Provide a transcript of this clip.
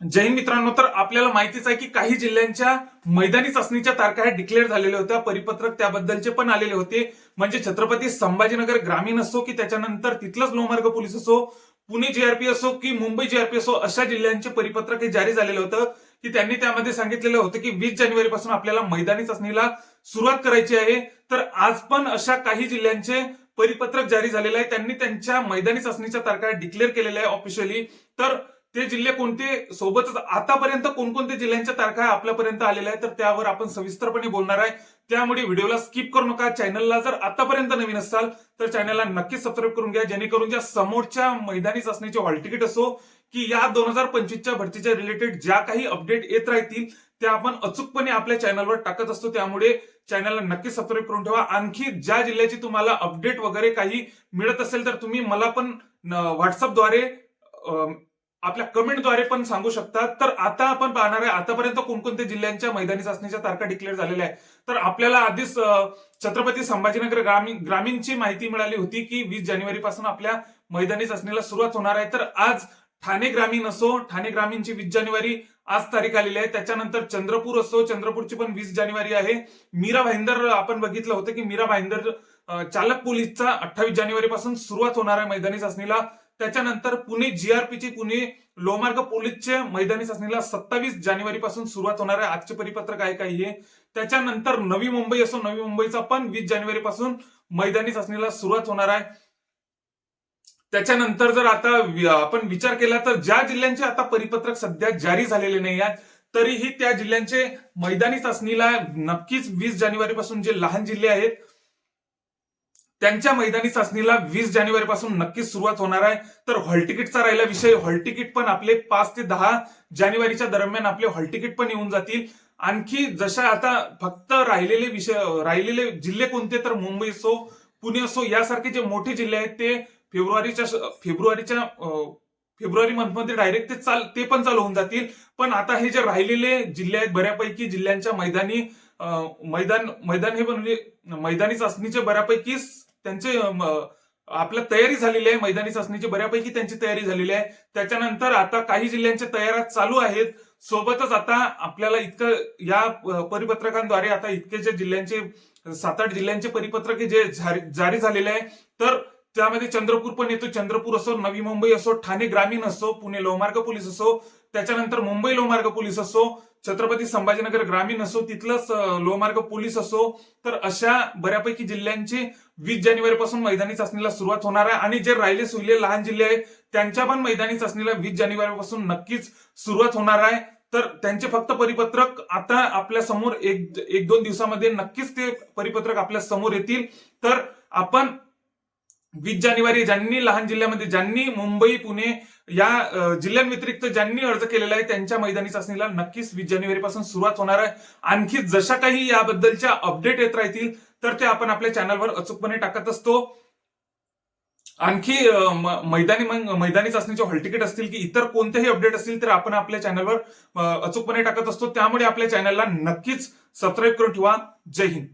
जय मित्रांनो तर आपल्याला माहितीच आहे की काही जिल्ह्यांच्या मैदानी चाचणीच्या तारखा ह्या डिक्लेअर झालेल्या होत्या. परिपत्रक त्याबद्दलचे पण आलेले होते. म्हणजे छत्रपती संभाजीनगर ग्रामीण असो की त्याच्यानंतर तिथलंच लोहमार्ग पोलीस असो पुणे जीआरपी असो की मुंबई जीआरपी असो अशा जिल्ह्यांचे परिपत्रक हे जारी झालेलं होतं की त्यांनी त्यामध्ये सांगितलेलं होतं की वीस जानेवारी पासून आपल्याला मैदानी चाचणीला सुरुवात करायची आहे. तर आज पण अशा काही जिल्ह्यांचे परिपत्रक जारी झालेलं आहे. त्यांनी त्यांच्या मैदानी चाचणीच्या तारखा डिक्लेअर केलेल्या आहे ऑफिशियली तर ते जिल्हे कोणते सोबतच आतापर्यंत कोणकोणत्या जिल्ह्यांच्या तारखा आपल्यापर्यंत आलेल्या आहेत तर त्यावर आपण सविस्तरपणे बोलणार आहे. त्यामुळे व्हिडिओला स्किप करू नका. चॅनलला जर आतापर्यंत नवीन असाल तर चॅनलला नक्कीच सबस्क्राईब करून घ्या. जेणेकरून ज्या समोरच्या मैदानी चाचणीचे हॉल तिकीट असो की या दोन हजार पंचवीसच्या भरतीच्या रिलेटेड ज्या काही अपडेट येत राहतील त्या आपण अचूकपणे आपल्या चॅनलवर टाकत असतो. त्यामुळे चॅनलला नक्की सबस्क्राईब करून ठेवा. आणखी ज्या जिल्ह्याची तुम्हाला अपडेट वगैरे काही मिळत असेल तर तुम्ही मला पण व्हॉट्सअपद्वारे आपल्या कमेंटद्वारे पण सांगू शकतात. तर आता आपण पाहणार आहे आतापर्यंत कोणकोणत्या जिल्ह्यांच्या मैदानी चाचणीच्या तारखा डिक्लेअर झालेल्या आहेत. तर आपल्याला आधीच छत्रपती संभाजीनगर ग्रामीण ग्रामीणची माहिती मिळाली होती की वीस जानेवारी पासून आपल्या मैदानी चाचणीला सुरुवात होणार आहे. तर आज ठाणे ग्रामीण असो ठाणे ग्रामीणची वीस जानेवारी आज तारीख आलेली आहे. त्याच्यानंतर चंद्रपूर असो चंद्रपूरची पण वीस जानेवारी आहे. मीरा भाईंदर आपण बघितलं होतं की मीरा भाईंदर चालक पोलीसचा अठ्ठावीस जानेवारी पासून सुरुवात होणार आहे मैदानी चाचणीला. त्याच्यानंतर पुणे जीआरपीची पुणे लोहमार्ग पोलीसचे मैदानी चाचणीला सत्तावीस जानेवारी पासून सुरुवात होणार आहे. आजचे परिपत्रक आहे काही हे? त्याच्यानंतर नवी मुंबई असो नवी मुंबईचा पण वीस जानेवारी पासून मैदानी चाचणीला सुरुवात होणार आहे. त्याच्यानंतर जर आता आपण विचार केला तर ज्या जिल्ह्यांचे आता परिपत्रक सध्या जारी झालेले नाही आहेत तरीही त्या जिल्ह्यांचे मैदानी चाचणीला नक्कीच वीस जानेवारी पासून जे लहान जिल्हे आहेत त्यांच्या मैदानी चाचणीला वीस जानेवारी पासून नक्कीच सुरुवात होणार आहे. तर हॉल तिकीटचा राहिला विषय. हॉल तिकीट पण आपले पाच ते दहा जानेवारीच्या दरम्यान आपले हॉल तिकीट पण येऊन जातील. आणखी जशा आता फक्त राहिलेले विषय राहिलेले जिल्हे कोणते तर मुंबई असो पुणे असो यासारखे जे मोठे जिल्हे आहेत ते फेब्रुवारीच्या फेब्रुवारीच्या फेब्रुवारी मंथमध्ये डायरेक्ट ते चाल ते पण चालू होऊन जातील. पण आता हे जे राहिलेले जिल्हे आहेत बऱ्यापैकी जिल्ह्यांच्या मैदानी मैदान मैदान हे म्हणजे मैदानी चाचणीचे बऱ्यापैकी त्यांचे आपल्या तयारी झालेली आहे. मैदानी चाचणीची बऱ्यापैकी त्यांची तयारी झालेली आहे. त्याच्यानंतर आता काही जिल्ह्यांच्या तयाऱ्या चालू आहेत. सोबतच आता आपल्याला इतकं या परिपत्रकांद्वारे आता इतके जे जिल्ह्यांचे सात आठ जिल्ह्यांचे परिपत्रक जे जारी- जारी झालेले आहे तर त्यामध्ये चंद्रपूर पण येतो. चंद्रपूर असो नवी मुंबई असो ठाणे ग्रामीण असो पुणे लोहमार्ग पोलीस असो त्याच्यानंतर मुंबई लोहमार्ग पोलीस असो छत्रपती संभाजीनगर ग्रामीण असो तिथलंच लोहमार्ग पोलीस असो तर अशा बऱ्यापैकी जिल्ह्यांची वीस जानेवारी पासून मैदानी चाचणीला सुरुवात होणार आहे. आणि जे राहिले सुहिले लहान जिल्हे आहेत त्यांच्या पण मैदानी चाचणीला वीस जानेवारी पासून नक्कीच सुरुवात होणार आहे. तर त्यांचे फक्त परिपत्रक आता आपल्यासमोर एक एक दोन दिवसामध्ये नक्कीच ते परिपत्रक आपल्यासमोर येतील. तर आपण वीस जानेवारी ज्यांनी लहान जिल्ह्यामध्ये ज्यांनी मुंबई पुणे या जिल्ह्यांव्यतिरिक्त ज्यांनी अर्ज केलेला आहे त्यांच्या मैदानी चाचणीला नक्कीच वीस जानेवारी पासून सुरुवात होणार आहे. आणखी जशा काही याबद्दलच्या अपडेट येत राहतील तर ते आपण आपल्या चॅनलवर अचूकपणे टाकत असतो. आणखी मैदानी मग मैदानी चाचणीचे हॉल तिकीट असतील की इतर कोणतेही अपडेट असतील तर आपण आपल्या चॅनलवर अचूकपणे टाकत असतो. त्यामुळे आपल्या चॅनलला नक्कीच सबस्क्राईब करून ठेवा. जय हिंद.